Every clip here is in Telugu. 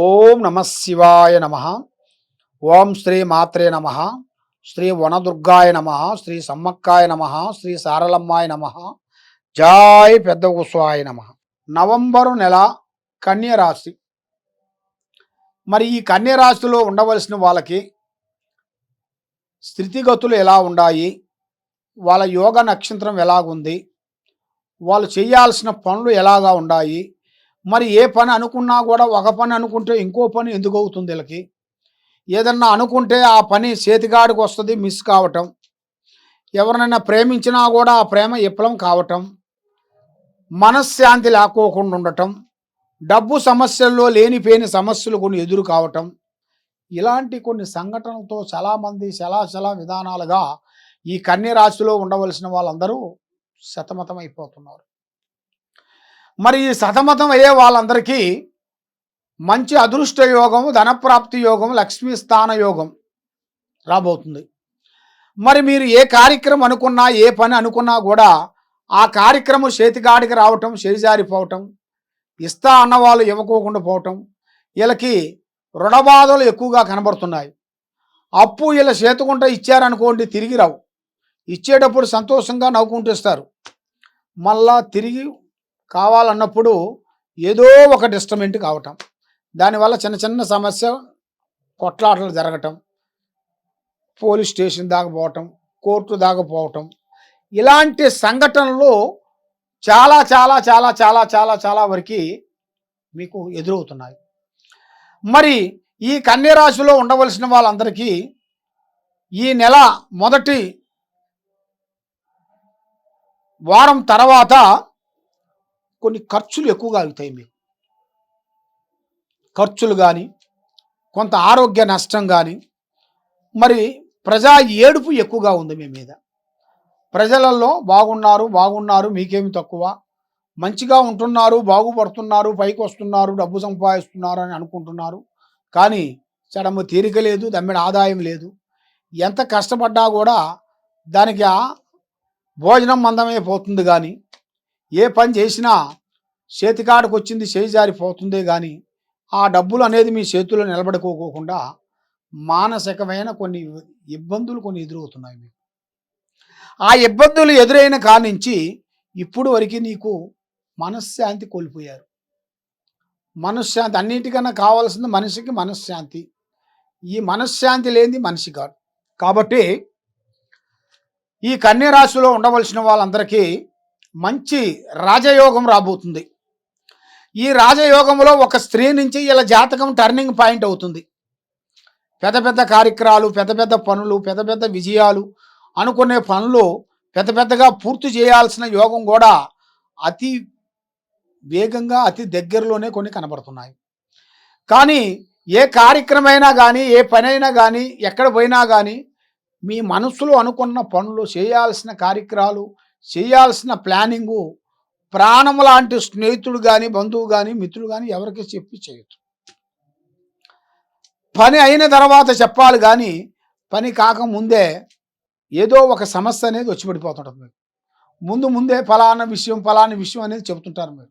ఓం నమ శివాయ నమ. ఓం శ్రీ మాత్రే నమ. శ్రీ వనదుర్గాయ నమ. శ్రీ సమ్మక్కాయ నమ. శ్రీ సారలమ్మాయ నమ. జాయ్ పెద్ద కుస్వాయ నమ. నవంబరు నెల కన్యరాశి. మరి ఈ కన్యరాశిలో ఉండవలసిన వాళ్ళకి స్థితిగతులు ఎలా ఉన్నాయి వాళ్ళ యోగ నక్షత్రం ఎలాగుంది? వాళ్ళు చేయాల్సిన పనులు ఎలాగా ఉన్నాయి మరి ఏ పని అనుకున్నా కూడా ఒక పని అనుకుంటే ఇంకో పని ఎందుకు అవుతుంది వీళ్ళకి? ఏదన్నా అనుకుంటే ఆ పని చేతిగాడికి వస్తుంది మిస్ కావటం. ఎవరినైనా ప్రేమించినా కూడా ఆ ప్రేమ విఫలం కావటం. మనశ్శాంతి లేకోకుండా ఉండటం. డబ్బు సమస్యల్లో లేనిపోయిన సమస్యలు కొన్ని ఎదురు కావటం. ఇలాంటి కొన్ని సంఘటనలతో చాలామంది చలాచల విధానాలుగా ఈ కన్య రాశిలో ఉండవలసిన వాళ్ళందరూ సతమతం అయిపోతున్నారు మరి ఈ సతమతం అయ్యే వాళ్ళందరికీ మంచి అదృష్ట యోగం ధనప్రాప్తి యోగం లక్ష్మీ స్థాన యోగం రాబోతుంది. మరి మీరు ఏ కార్యక్రమం అనుకున్నా ఏ పని అనుకున్నా కూడా ఆ కార్యక్రమం చేతికాడికి రావటం చేజారిపోవటం ఇస్తా అన్న వాళ్ళు ఇవ్వకోకుండా పోవటం వీళ్ళకి రుణబాధలు ఎక్కువగా కనబడుతున్నాయి. అప్పు వీళ్ళ చేతుకుంటా ఇచ్చారనుకోండి తిరిగి రావు. ఇచ్చేటప్పుడు సంతోషంగా నవ్వుకుంటూ ఇస్తారు మళ్ళా తిరిగి కావాలన్నప్పుడు ఏదో ఒక డిస్టమెంట్ కావటం. దానివల్ల చిన్న చిన్న సమస్య కొట్లాటలు జరగటం. పోలీస్ స్టేషన్ దాకా పోవటం కోర్టు దాకా పోవటం. ఇలాంటి సంఘటనలు చాలా చాలా చాలా చాలా చాలా చాలా వరకు మీకు ఎదురవుతున్నాయి. మరి ఈ కన్యరాశిలో ఉండవలసిన వాళ్ళందరికీ ఈ నెల మొదటి వారం తర్వాత కొన్ని ఖర్చులు ఎక్కువగా అవుతాయి మీకు. ఖర్చులు కానీ కొంత ఆరోగ్య నష్టం కానీ మరి ప్రజా ఏడుపు ఎక్కువగా ఉంది మీ మీద. ప్రజలలో బాగున్నారు బాగున్నారు మీకేమి తక్కువ. మంచిగా ఉంటున్నారు బాగుపడుతున్నారు పైకి వస్తున్నారు డబ్బు సంపాదిస్తున్నారు అని అనుకుంటున్నారు. కానీ చడమ తీరిక లేదు దమ్మిడ ఆదాయం లేదు. ఎంత కష్టపడ్డా కూడా దానికి భోజనం మందమే పోతుంది కానీ ఏ పని చేసినా చేతికాడకు వచ్చింది చేయి జారిపోతుందే కానీ ఆ డబ్బులు అనేది మీ చేతుల్లో నిలబడుకోకుండా మానసికమైన కొన్ని ఇబ్బందులు కొన్ని ఎదురవుతున్నాయి మీకు. ఆ ఇబ్బందులు ఎదురైన కానించి ఇప్పుడు వరకు నీకు మనశ్శాంతి కోల్పోయారు. మనశ్శాంతి అన్నిటికన్నా కావాల్సింది మనిషికి మనశ్శాంతి. ఈ మనశ్శాంతి లేనిది మనిషి కాదు. కాబట్టి ఈ కన్యరాశిలో ఉండవలసిన వాళ్ళందరికీ మంచి రాజయోగం రాబోతుంది. ఈ రాజయోగంలో ఒక స్త్రీ నుంచి ఇలా జాతకం టర్నింగ్ పాయింట్ అవుతుంది. పెద్ద పెద్ద కార్యక్రమాలు పెద్ద పెద్ద పనులు పెద్ద పెద్ద విజయాలు అనుకునే పనులు పెద్ద పెద్దగా పూర్తి చేయాల్సిన యోగం కూడా అతి వేగంగా అతి దగ్గరలోనే కొన్ని కనబడుతున్నాయి. కానీ ఏ కార్యక్రమైనా కానీ ఏ పనైనా కానీ ఎక్కడ పోయినా కానీ మీ మనసులో అనుకున్న పనులు చేయాల్సిన కార్యక్రమాలు చేయాల్సిన ప్లానింగు ప్రాణం లాంటి స్నేహితుడు కానీ బంధువు కానీ మిత్రుడు కానీ ఎవరికి చెప్పి చేయొచ్చు పని అయిన తర్వాత చెప్పాలి కానీ పని కాకముందే ఏదో ఒక సమస్య అనేది వచ్చి పడిపోతుంటారు మీరు ముందు ముందే ఫలానా విషయం ఫలాని విషయం అనేది చెబుతుంటారు మీరు.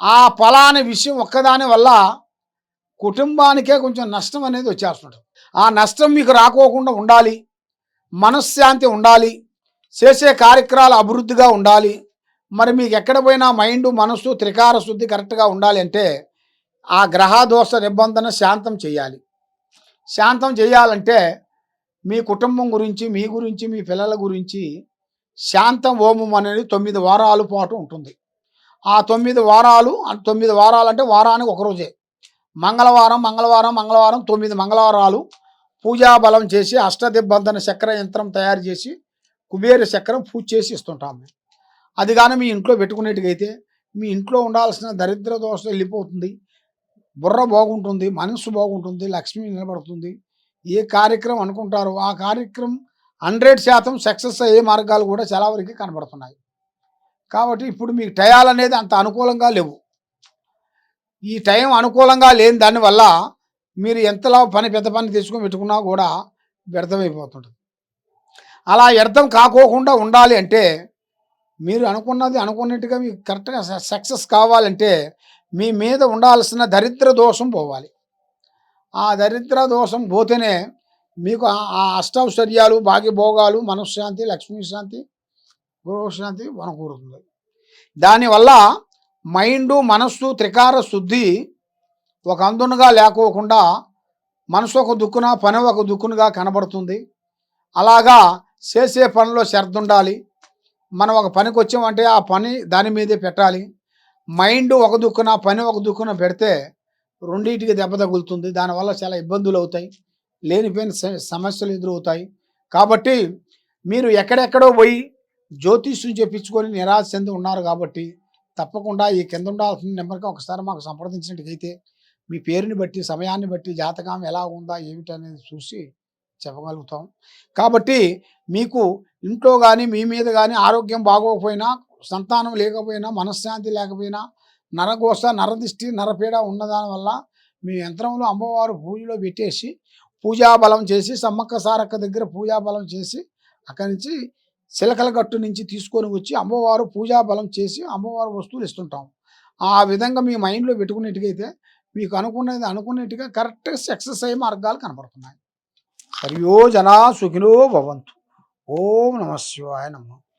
ఆ ఫలాని విషయం ఒక్కదాని వల్ల కుటుంబానికే కొంచెం నష్టం అనేది వచ్చేస్తుంటుంది. ఆ నష్టం మీకు రాకోకుండా ఉండాలి. మనశ్శాంతి ఉండాలి. చేసే కార్యక్రమాలు అభివృద్ధిగా ఉండాలి. మరి మీకు ఎక్కడ పోయినా మైండ్ మనసు త్రికార శుద్ధి కరెక్ట్గా ఉండాలి అంటే ఆ గ్రహదోష నిబంధన శాంతం చేయాలి. శాంతం చేయాలంటే మీ కుటుంబం గురించి మీ గురించి మీ పిల్లల గురించి శాంతం హోమం అనేది తొమ్మిది వారాల పాటు ఉంటుంది. ఆ తొమ్మిది వారాలు తొమ్మిది వారాలు అంటే వారానికి ఒకరోజే మంగళవారం మంగళవారం మంగళవారం తొమ్మిది మంగళవారాలు పూజా బలం చేసి అష్టదిబ్బంధన చక్ర యంత్రం తయారు చేసి కుబేర చక్రం పూజ చేసి ఇస్తుంటాం మేము. అది కానీ మీ ఇంట్లో పెట్టుకునేట్టుగైతే మీ ఇంట్లో ఉండాల్సిన దరిద్ర దోషం వెళ్ళిపోతుంది. బుర్ర బాగుంటుంది మనస్సు బాగుంటుంది లక్ష్మి నిలబడుతుంది. ఏ కార్యక్రమం అనుకుంటారో ఆ కార్యక్రమం హండ్రెడ్ శాతం సక్సెస్ అయ్యే మార్గాలు కూడా చాలా వరకు కనబడుతున్నాయి. కాబట్టి ఇప్పుడు మీకు టయాలు అనేది అంత అనుకూలంగా లేవు. ఈ టైం అనుకూలంగా లేని దానివల్ల మీరు ఎంతలా పని పెద్ద పని తీసుకొని పెట్టుకున్నా కూడా వ్యర్థమైపోతుంటుంది. అలా వ్యర్థం కాకోకుండా ఉండాలి అంటే మీరు అనుకున్నది అనుకున్నట్టుగా మీకు కరెక్ట్గా సక్సెస్ కావాలంటే మీ మీద ఉండాల్సిన దరిద్ర దోషం పోవాలి. ఆ దరిద్ర దోషం పోతేనే మీకు ఆ- అష్టౌశ్వర్యాలు భాగ్యభోగాలు మనశ్శాంతి లక్ష్మీశాంతి గురుశాంతి వనకూరుతుంది. దానివల్ల మైండు మనస్సు త్రికార శుద్ధి ఒక అందునుగా లేకోకుండా మనసు ఒక దుక్కున పని ఒక దుక్కునుగా కనబడుతుంది. అలాగా చేసే పనిలో శ్రద్ధ ఉండాలి. మనం ఒక పనికి వచ్చామంటే ఆ పని దాని మీదే పెట్టాలి. మైండ్ ఒక దుక్కున పని ఒక దుక్కున పెడితే రెండింటికి దెబ్బ తగులుతుంది. దానివల్ల చాలా ఇబ్బందులు అవుతాయి. లేనిపోయిన సమస్యలు ఎదురవుతాయి. కాబట్టి మీరు ఎక్కడెక్కడో పోయి జ్యోతిష్యం చెప్పించుకొని నిరాశ చెంది ఉన్నారు కాబట్టి తప్పకుండా ఈ కింద ఉండాల్సిన నెంబర్కి ఒకసారి మాకు సంప్రదించినట్టుగైతే మీ పేరుని బట్టి సమయాన్ని బట్టి జాతకం ఎలా ఉందా ఏమిటి అనేది చూసి చెప్పగలుగుతాం. కాబట్టి మీకు ఇంట్లో కానీ మీ మీద కానీ ఆరోగ్యం బాగోకపోయినా సంతానం లేకపోయినా మనశ్శాంతి లేకపోయినా నరగోస నరదిష్టి నరపీడ ఉన్నదాని వల్ల మీ యంత్రంలో అమ్మవారు పూజలో పెట్టేసి పూజాబలం చేసి సమ్మక్క సారక్క దగ్గర పూజా బలం చేసి అక్కడి నుంచి చిలకల గట్టు నుంచి తీసుకొని వచ్చి అమ్మవారు పూజా బలం చేసి అమ్మవారు వస్తువులు ఇస్తుంటాం. ఆ విధంగా మీ మైండ్లో పెట్టుకున్నట్టుగైతే మీకు అనుకున్నది అనుకున్నట్టుగా కరెక్ట్గా సక్సెస్ అయ్యే మార్గాలు కనబడుతున్నాయి. హరియో జనా సుఖినో భవంతు ఓం నమ శివాయ నమో